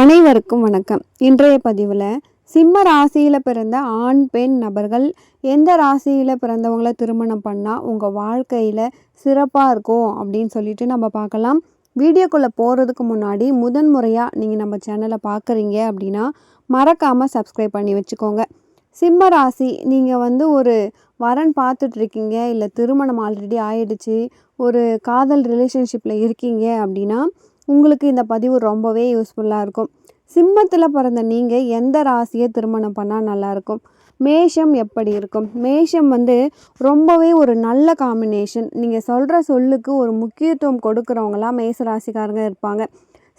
அனைவருக்கும் வணக்கம். இன்றைய பதிவில் சிம்ம ராசியில் பிறந்த ஆண் பெண் நபர்கள் எந்த ராசியில் பிறந்தவங்கள திருமணம் பண்ணால் உங்கள் வாழ்க்கையில் சிறப்பாக இருக்கும் அப்படின்னு சொல்லிட்டு நம்ம பார்க்கலாம். வீடியோக்குள்ளே போகிறதுக்கு முன்னாடி முதன் முறையாக நீங்கள் நம்ம சேனலை பார்க்குறீங்க அப்படின்னா மறக்காமல் சப்ஸ்கிரைப் பண்ணி வச்சுக்கோங்க. சிம்ம ராசி நீங்கள் வந்து ஒரு வரன் பார்த்துட்ருக்கீங்க இல்லை திருமணம் ஆல்ரெடி ஆயிடுச்சு ஒரு காதல் ரிலேஷன்ஷிப்பில் இருக்கீங்க அப்படின்னா உங்களுக்கு இந்த பதிவு ரொம்பவே யூஸ்ஃபுல்லாக இருக்கும். சிம்மத்தில் பிறந்த நீங்கள் எந்த ராசியை திருமணம் பண்ணால் நல்லாயிருக்கும்? மேஷம் எப்படி இருக்கும்? மேஷம் வந்து ரொம்பவே ஒரு நல்ல காம்பினேஷன் நீங்கள் சொல்கிற சொல்லுக்கு ஒரு முக்கியத்துவம் கொடுக்குறவங்களாம் மேச ராசிக்காரங்க இருப்பாங்க.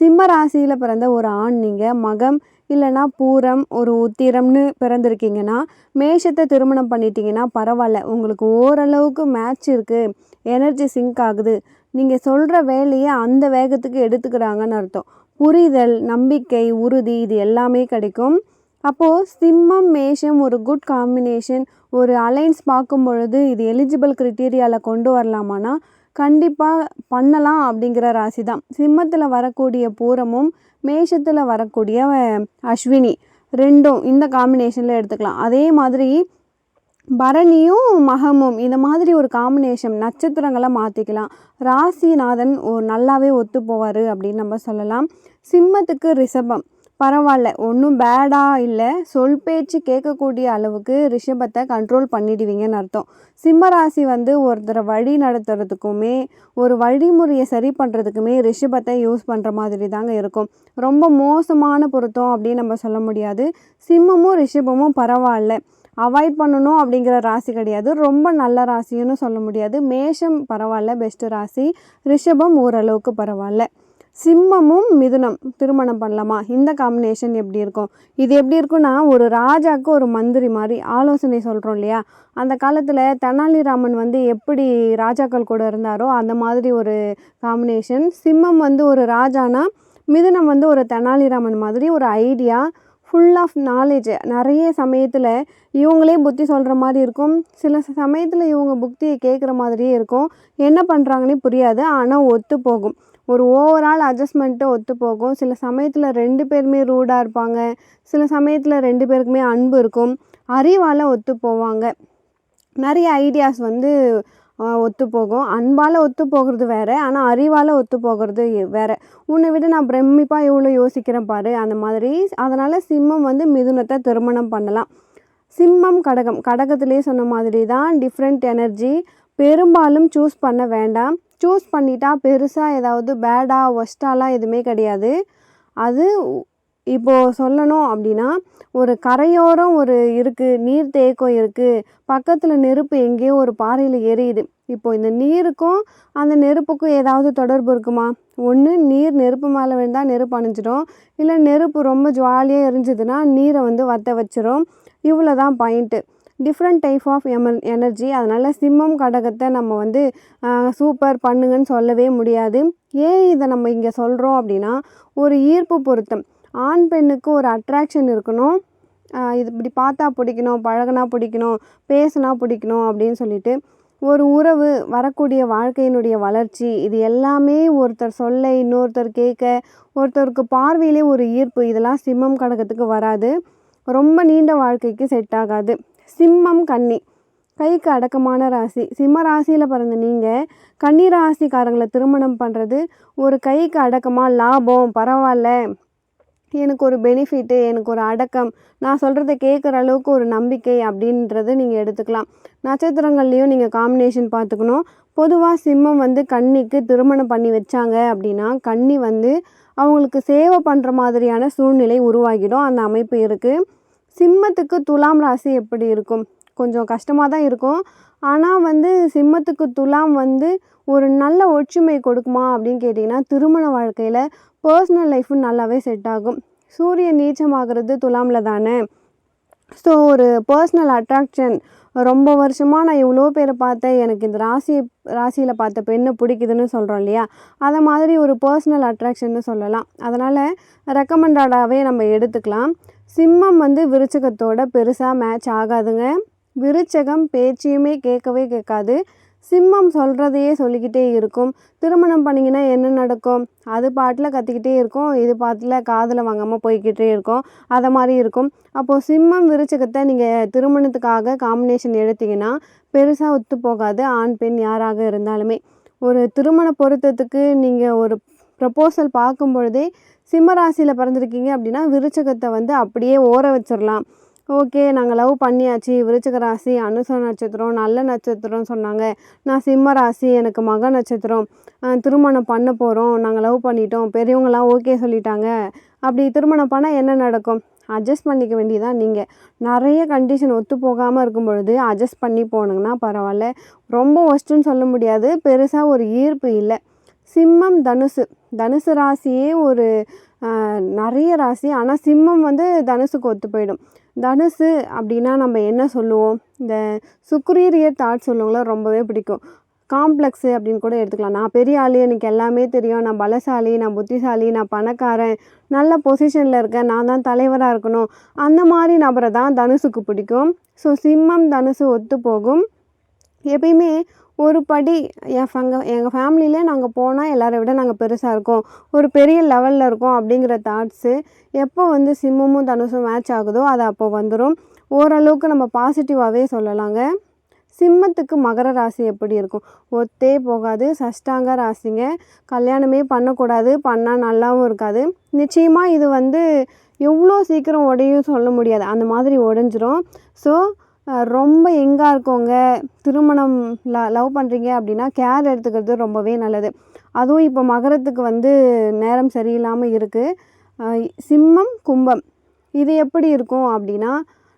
சிம்ம ராசியில் பிறந்த ஒரு ஆண் நீங்கள் மகம் இல்லைனா பூரம் ஒரு உத்திரம்னு பிறந்திருக்கீங்கன்னா மேஷத்தை திருமணம் பண்ணிட்டீங்கன்னா பரவாயில்ல. உங்களுக்கு ஓரளவுக்கு மேட்ச் இருக்குது எனர்ஜி சிங்க் ஆகுது. நீங்கள் சொல்கிற வேலையை அந்த வேகத்துக்கு எடுத்துக்கிறாங்கன்னு அர்த்தம். புரிதல் நம்பிக்கை உறுதி இது எல்லாமே கிடைக்கும். அப்போது சிம்மம் மேஷம் ஒரு குட் காம்பினேஷன் ஒரு அலைன்ஸ் பார்க்கும் பொழுது இது எலிஜிபிள் க்ரிட்டீரியாவில் கொண்டு வரலாமான்னா கண்டிப்பாக பண்ணலாம் அப்படிங்கிற ராசி தான் சிம்மத்தில் வரக்கூடிய பூரமும் மேஷத்தில் வரக்கூடிய அஸ்வினி. ரெண்டும் இந்த காம்பினேஷனில் எடுத்துக்கலாம். அதே மாதிரி பரணியும் மகமும் இந்த மாதிரி ஒரு காம்பினேஷன் நட்சத்திரங்களை மாற்றிக்கலாம் ராசிநாதன் ஒரு நல்லாவே ஒத்து போவார் அப்படின்னு நம்ம சொல்லலாம். சிம்மத்துக்கு ரிஷபம். பரவாயில்ல ஒன்றும் பேடாக இல்லை. சொல் பேச்சு கேட்கக்கூடிய அளவுக்கு ரிஷபத்தை கண்ட்ரோல் பண்ணிடுவீங்கன்னு அர்த்தம். சிம்ம ராசி வந்து ஒருத்தரை வழி நடத்துறதுக்குமே ஒரு வழிமுறையை சரி பண்ணுறதுக்குமே ரிஷபத்தை யூஸ் பண்ணுற மாதிரி தாங்க இருக்கும். ரொம்ப மோசமான பொருத்தம் அப்படின்னு நம்ம சொல்ல முடியாது. சிம்மமும் ரிஷபமும் பரவாயில்ல. அவாய்ட் பண்ணணும் அப்படிங்கிற ராசி கிடையாது. ரொம்ப நல்ல ராசின்னு சொல்ல முடியாது. மேஷம் பரவாயில்ல பெஸ்ட் ராசி. ரிஷபம் ஓரளவுக்கு பரவாயில்ல. சிம்மமும் மிதுனம். திருமணம் பண்ணலாமா? இந்த காம்பினேஷன் எப்படி இருக்கும்? இது எப்படி இருக்குன்னா ஒரு ராஜாவுக்கு ஒரு மந்திரி மாதிரி ஆலோசனை சொல்கிறோம் இல்லையா? அந்த காலத்தில் தெனாலிராமன் வந்து எப்படி ராஜாக்கள் கூட இருந்தாரோ அந்த மாதிரி ஒரு காம்பினேஷன் சிம்மம் வந்து ஒரு ராஜானா மிதுனம் வந்து ஒரு தெனாலிராமன் மாதிரி ஒரு ஐடியா ஃபுல் ஆஃப் நாலேஜ் நிறைய சமயத்தில் இவங்களே புத்தி சொல்கிற மாதிரி இருக்கும். சில சமயத்தில் இவங்க புத்தியை கேட்குற மாதிரியே இருக்கும். என்ன பண்ணுறாங்கன்னே புரியாது. ஆனால் ஒத்து போகும். ஒரு ஓவரால் அட்ஜஸ்ட்மெண்ட்டு ஒத்து போகும். சில சமயத்தில் ரெண்டு பேருமே ரூடாக இருப்பாங்க. சில சமயத்தில் ரெண்டு பேருக்குமே அன்பு இருக்கும். அறிவால் ஒத்து போவாங்க. நிறைய ஐடியாஸ் வந்து ஒத்து போகும் அன்பால் ஒத்து போகிறது வேறு ஆனால் அறிவால் ஒத்து போகிறது வேற. உன்னை விட நான் பிரமிப்பாக எவ்வளோ யோசிக்கிறேன் பாரு அந்த மாதிரி. அதனால் சிம்மம் வந்து மிதுனத்தை திருமணம் பண்ணலாம். சிம்மம் கடகம் கடகத்திலே சொன்ன மாதிரி தான் டிஃப்ரெண்ட் எனர்ஜி பெரும்பாலும் சூஸ் பண்ண வேண்டாம். சூஸ் பண்ணிட்டா பெருசாக ஏதாவது பேடாக ஒஸ்டாலாம் எதுவுமே கிடையாது. அது இப்போது சொல்லணும் அப்படின்னா ஒரு கரையோரம் ஒரு இருக்குது நீர் தேக்கம் இருக்குது பக்கத்தில் நெருப்பு எங்கேயோ ஒரு பாறையில் எரியுது இப்போ இந்த நீருக்கும் அந்த நெருப்புக்கும் ஏதாவது தொடர்பு இருக்குமா? ஒன்று நீர் நெருப்பு மேலே விழுந்தால் நெருப்பு அணைஞ்சிடும். இல்லை நெருப்பு ரொம்ப ஜுவாலியாக எரிஞ்சுதுன்னா நீரை வந்து வற்ற வச்சிரும். இவ்வளோ தான் பாயிண்ட்டு டிஃப்ரெண்ட் டைப் ஆஃப் எமர் எனர்ஜி அதனால் சிம்மம் கடகத்தை நம்ம வந்து சூப்பர் பண்ணுங்கன்னு சொல்லவே முடியாது. ஏன் இதை நம்ம இங்கே சொல்கிறோம் அப்படின்னா ஒரு ஈர்ப்பு பொருத்தம். ஆண் பெண்ணுக்கு ஒரு அட்ராக்ஷன் இருக்கணும். இது இப்படி பார்த்தா பிடிக்கணும் பழகுனா பிடிக்கணும் பேசுனா பிடிக்கணும் அப்படின்னு சொல்லிட்டு ஒரு உறவு வரக்கூடிய வாழ்க்கையினுடைய வளர்ச்சி இது எல்லாமே ஒருத்தர் சொல்ல இன்னொருத்தர் கேட்க ஒருத்தருக்கு பார்வையிலே ஒரு ஈர்ப்பு இதெல்லாம் சிம்மம் கடகத்துக்கு வராது. ரொம்ப நீண்ட வாழ்க்கைக்கு செட் ஆகாது. சிம்மம் கன்னி. கைக்கு அடக்கமான ராசி. சிம்ம ராசியில் பிறந்த நீங்கள் கன்னி ராசிக்காரங்களை திருமணம் பண்ணுறது ஒரு கைக்கு அடக்கமாக லாபம் பரவாயில்ல. எனக்கு ஒரு பெனிஃபிட்டு எனக்கு ஒரு அடக்கம். நான் சொல்கிறத கேட்குற அளவுக்கு ஒரு நம்பிக்கை அப்படின்றத நீங்கள் எடுத்துக்கலாம். நட்சத்திரங்கள்லேயும் நீங்கள் காம்பினேஷன் பார்த்துக்கணும். பொதுவாக சிம்மம் வந்து கன்னிக்கு திருமணம் பண்ணி வச்சாங்க அப்படின்னா கன்னி வந்து அவங்களுக்கு சேவை பண்ணுற மாதிரியான சூழ்நிலை உருவாகிடும். அந்த அமைப்பு இருக்குது சிம்மத்துக்கு துலாம் ராசி எப்படி இருக்கும்? கொஞ்சம் கஷ்டமாக தான் இருக்கும். ஆனால் வந்து சிம்மத்துக்கு துலாம் வந்து ஒரு நல்ல ஒற்றுமை கொடுக்குமா அப்படின்னு கேட்டிங்கன்னா திருமண வாழ்க்கையில் பர்சனல் லைஃபும் நல்லாவே செட் ஆகும். சூரியன் நீச்சமாகிறது துலாமில் தானே? ஸோ ஒரு பர்சனல் அட்ராக்ஷன் ரொம்ப வருஷமாக நான் இவ்வளோ பேரை பார்த்தேன். எனக்கு இந்த ராசி ராசியில் பார்த்த பெண்ணை பிடிக்குதுன்னு சொல்கிறோம் இல்லையா? அதை மாதிரி ஒரு பர்சனல் அட்ராக்ஷன்னு சொல்லலாம். அதனால் ரெக்கமெண்டடாகவே நம்ம எடுத்துக்கலாம். சிம்மம் வந்து விருச்சகத்தோட பெருசாக மேட்ச் ஆகாதுங்க. விருச்சகம் பேச்சையுமே கேட்கவே கேட்காது. சிம்மம் சொல்கிறதையே சொல்லிக்கிட்டே இருக்கும். திருமணம் பண்ணிங்கன்னா என்ன நடக்கும்? அது பாட்டில் கத்திக்கிட்டே இருக்கும். இது பாட்டில் காதில் வாங்காமல் போய்க்கிட்டே இருக்கும். அதை மாதிரி இருக்கும். அப்போது சிம்மம் விருச்சகத்தை நீங்கள் திருமணத்துக்காக காம்பினேஷன் எடுத்தீங்கன்னா பெருசாக ஒத்து போகாது. ஆண் பெண் யாராக இருந்தாலுமே. ஒரு திருமண பொருத்தத்துக்கு நீங்கள் ஒரு ப்ரப்போசல் பார்க்கும் பொழுதே சிம்ம ராசியில் பிறந்திருக்கீங்க அப்படின்னா விருச்சகத்தை வந்து அப்படியே ஓர வச்சிடலாம் ஓகே நாங்கள் லவ் பண்ணியாச்சு. விருச்சிக ராசி அனுச நட்சத்திரம் நல்ல நட்சத்திரம் சொன்னாங்க. நான் சிம்ம ராசி எனக்கு மக நட்சத்திரம். திருமணம் பண்ண போகிறோம் நாங்கள் லவ் பண்ணிட்டோம். பெரியவங்களாம் ஓகே சொல்லிட்டாங்க. அப்படி திருமணம் பண்ணால் என்ன நடக்கும்? அட்ஜஸ்ட் பண்ணிக்க வேண்டியதான் நீங்கள் நிறைய கண்டிஷன் ஒத்து போகாமல் இருக்கும் பொழுது அட்ஜஸ்ட் பண்ணி போனீங்கன்னா பரவாயில்ல. ரொம்ப ஒஸ்ட்டுன்னு சொல்ல முடியாது. பெருசாக ஒரு ஈர்ப்பு இல்லை. சிம்மம் தனுசு. தனுசு ராசியே ஒரு நிறைய ராசி. ஆனால் சிம்மம் வந்து தனுசுக்கு ஒத்து போயிடும். தனுசு அப்படின்னா நம்ம என்ன சொல்லுவோம்? இந்த சுக்ரீரியர் தாட் சொல்லுவங்கள ரொம்பவே பிடிக்கும். காம்ப்ளெக்ஸு அப்படின்னு கூட எடுத்துக்கலாம். நான் பெரிய ஆள் எனக்கு எல்லாமே தெரியும். நான் பலசாலி நான் புத்திசாலி நான் பணக்காரன் நல்ல பொசிஷனில் இருக்கேன். நான் தான் தலைவராக இருக்கணும். அந்த மாதிரி நபரை தான் தனுசுக்கு பிடிக்கும். ஸோ சிம்மம் தனுசு ஒத்து போகும் எப்பயுமே ஒரு படி என் ஃபங்க எங்கள் ஃபேமிலியில் நாங்கள் போனால் எல்லாரை விட நாங்கள் பெருசாக இருக்கோம். ஒரு பெரிய லெவலில் இருக்கோம் அப்படிங்கிற தாட்ஸு எப்போ வந்து சிம்மமும் தனுசும் மேட்ச் ஆகுதோ அது அப்போ வந்துடும் ஓரளவுக்கு நம்ம பாசிட்டிவாகவே சொல்லலாங்க. சிம்மத்துக்கு மகர ராசி எப்படி இருக்கும்? ஒத்தே போகாது சஷ்டாங்க ராசிங்க. கல்யாணமே பண்ணக்கூடாது பண்ணால் நல்லாவும் இருக்காது. நிச்சயமாக இது வந்து எவ்வளோ சீக்கிரம் உடையும் சொல்ல முடியாது. அந்த மாதிரி உடஞ்சிரும். ஸோ ரொம்ப எங்காக இருக்கவங்க திருமணம் ல லவ் பண்ணுறீங்க அப்படின்னா கேர் எடுத்துக்கிறது ரொம்பவே நல்லது. அதுவும் இப்போ மகரத்துக்கு வந்து நேரம் சரியில்லாமல் இருக்குது சிம்மம் கும்பம். இது எப்படி இருக்கும் அப்படின்னா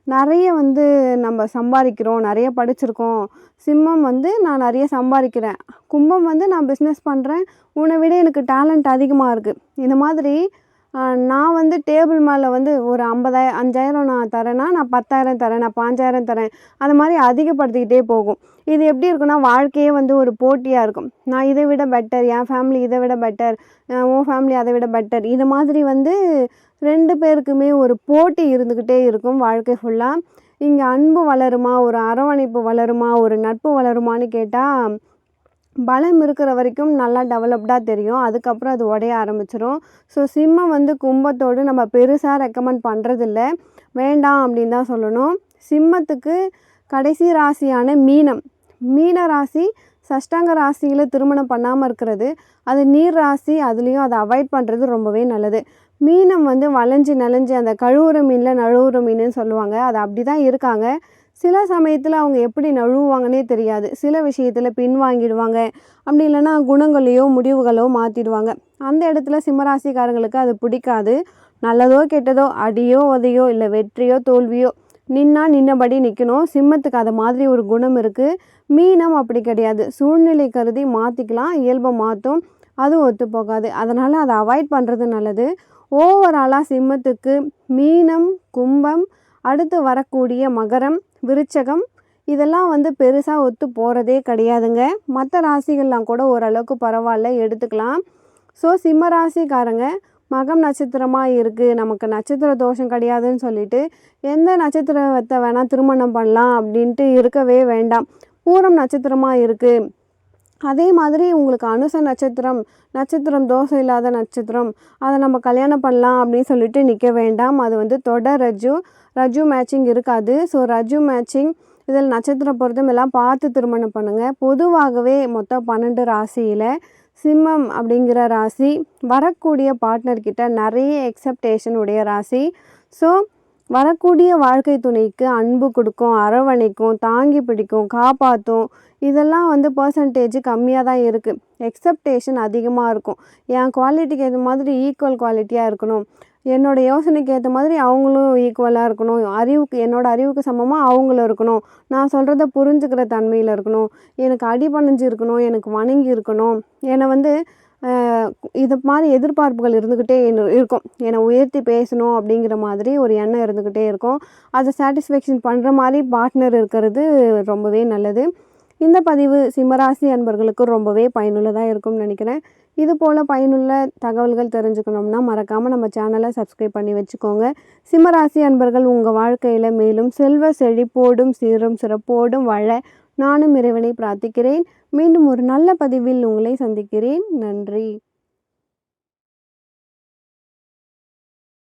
நிறைய வந்து நம்ம சம்பாதிக்கிறோம் நிறைய படிச்சிருக்கோம். சிம்மம் வந்து நான் நிறைய சம்பாதிக்கிறேன். கும்பம் வந்து நான் பிஸ்னஸ் பண்ணுறேன் உன்னை விட எனக்கு டேலண்ட் அதிகமாக இருக்குது இந்த மாதிரி நான் வந்து டேபிள் மேலே வந்து ஒரு ஐம்பதாய அஞ்சாயிரம் நான் தரேன்னா நான் பத்தாயிரம் தரேன் நான் பாஞ்சாயிரம் தரேன். அது மாதிரி அதிகப்படுத்திக்கிட்டே போகும். இது எப்படி இருக்குன்னா வாழ்க்கையே வந்து ஒரு போட்டியாக இருக்கும். நான் இதை விட பெட்டர் என் ஃபேமிலி இதை விட பெட்டர் உன் ஃபேமிலி அதை விட பெட்டர் இது மாதிரி வந்து ரெண்டு பேருக்குமே ஒரு போட்டி இருந்துக்கிட்டே இருக்கும் வாழ்க்கை ஃபுல்லாக இங்கே அன்பு வளருமா ஒரு அரவணைப்பு வளருமா ஒரு நட்பு வளருமான்னு கேட்டால் பலம் இருக்கிற வரைக்கும் நல்லா டெவலப்டாக தெரியும். அதுக்கப்புறம் அது உடைய ஆரம்பிச்சிடும் ஸோ சிம்மம் வந்து கும்பத்தோடு நம்ம பெருசாக ரெக்கமெண்ட் பண்ணுறதில்ல வேண்டாம் அப்படின்னு தான் சொல்லணும். சிம்மத்துக்கு கடைசி ராசியான மீனம். மீன ராசி சஷ்டாங்க ராசியில் திருமணம் பண்ணாமல் இருக்கிறது. அது நீர் ராசி அதுலேயும் அதை அவாய்ட் பண்ணுறது ரொம்பவே நல்லது. மீனம் வந்து வளைஞ்சு நலைஞ்சு அந்த கழுவுற மீனில் நழுவுற மீனுன்னு சொல்லுவாங்க. அது அப்படி தான் இருக்காங்க. சில சமயத்தில் அவங்க எப்படி நழுவுவாங்கன்னே தெரியாது. சில விஷயத்தில் பின்வாங்கிடுவாங்க. அப்படி இல்லைன்னா குணங்களையோ முடிவுகளோ மாற்றிடுவாங்க அந்த இடத்துல சிம்மராசிக்காரங்களுக்கு அது பிடிக்காது. நல்லதோ கெட்டதோ அடியோ உதையோ இல்லை வெற்றியோ தோல்வியோ நின்னா நின்னபடி நிற்கணும் சிம்மத்துக்கு அது மாதிரி ஒரு குணம் இருக்குது மீனம் அப்படி கிடையாது. சூழ்நிலை கருதி மாற்றிக்கலாம் இயல்பை மாற்றும் அதுவும் ஒத்து போகாது. அதனால் அதை அவாய்ட் பண்ணுறது நல்லது. ஓவராலாக சிம்மத்துக்கு மீனம் கும்பம் அடுத்து வரக்கூடிய மகரம் விருச்சகம். இதெல்லாம் வந்து பெருசாக ஒத்து போகிறதே கிடையாதுங்க. மற்ற ராசிகள்லாம் கூட ஓரளவுக்கு பரவாயில்ல எடுத்துக்கலாம். ஸோ சிம்ம ராசிக்காரங்க மகம் நட்சத்திரமாக இருக்குது நமக்கு நட்சத்திர தோஷம் கிடையாதுன்னு சொல்லிட்டு எந்த நட்சத்திரத்தை வேணால் திருமணம் பண்ணலாம் அப்படின்ட்டு இருக்கவே வேண்டாம். பூரம் நட்சத்திரமாக இருக்குது அதே மாதிரி உங்களுக்கு அனுச நட்சத்திரம் நட்சத்திரம் தோசை இல்லாத நட்சத்திரம் அதை நம்ம கல்யாணம் பண்ணலாம் அப்படின்னு சொல்லிட்டு நிற்க வேண்டாம். அது வந்து தொடர் ரஜு ரஜு மேட்சிங் இருக்காது. ஸோ ரஜு மேட்சிங் இதில் நட்சத்திரம் பொருத்தம் எல்லாம் பார்த்து திருமணம் பண்ணுங்கள் பொதுவாகவே மொத்தம் பன்னெண்டு ராசியில் சிம்மம் அப்படிங்கிற ராசி வரக்கூடிய பார்ட்னர்கிட்ட நிறைய எக்ஸப்டேஷன் உடைய ராசி. ஸோ வரக்கூடிய வாழ்க்கை துணைக்கு அன்பு கொடுக்கும் அரவணைக்கும் தாங்கி பிடிக்கும் காப்பாற்றும் இதெல்லாம் வந்து பர்சன்டேஜ் கம்மியாக தான் இருக்குது எக்ஸப்டேஷன் அதிகமாக இருக்கும். என் குவாலிட்டிக்கு ஏற்ற மாதிரி ஈக்குவல் குவாலிட்டியாக இருக்கணும். என்னோட யோசனைக்கு ஏற்ற மாதிரி அவங்களும் ஈக்குவலாக இருக்கணும். அறிவுக்கு என்னோடய அறிவுக்கு சமமாக அவங்களும் இருக்கணும். நான் சொல்கிறத புரிஞ்சுக்கிற தன்மையில் இருக்கணும். எனக்கு அடிபணிஞ்சு இருக்கணும் எனக்கு வணங்கி இருக்கணும் என்னை வந்து இது மாதிரி எதிர்பார்ப்புகள் இருந்துக்கிட்டே இரு- இருக்கும். என்னை உயர்த்தி பேசணும் அப்படிங்கிற மாதிரி ஒரு எண்ணம் இருந்துக்கிட்டே இருக்கும். அதை சாட்டிஸ்ஃபேக்ஷன் பண்ணுற மாதிரி பார்ட்னர் இருக்கிறது ரொம்பவே நல்லது. இந்த பதிவு சிம்மராசி அன்பர்களுக்கு ரொம்பவே பயனுள்ளதாக இருக்கும்னு நினைக்கிறேன். இது போல் பயனுள்ள தகவல்கள் தெரிஞ்சுக்கணும்னா மறக்காமல் நம்ம சேனலை சப்ஸ்கிரைப் பண்ணி வச்சுக்கோங்க. சிம்மராசி அன்பர்கள் உங்கள் வாழ்க்கையில் மேலும் செல்வ செழிப்போடும் சீரும் சிறப்போடும் வாழ நானும் இறைவனை பிரார்த்திக்கிறேன். மீண்டும் ஒரு நல்ல பதிவில் உங்களை சந்திக்கிறேன். நன்றி.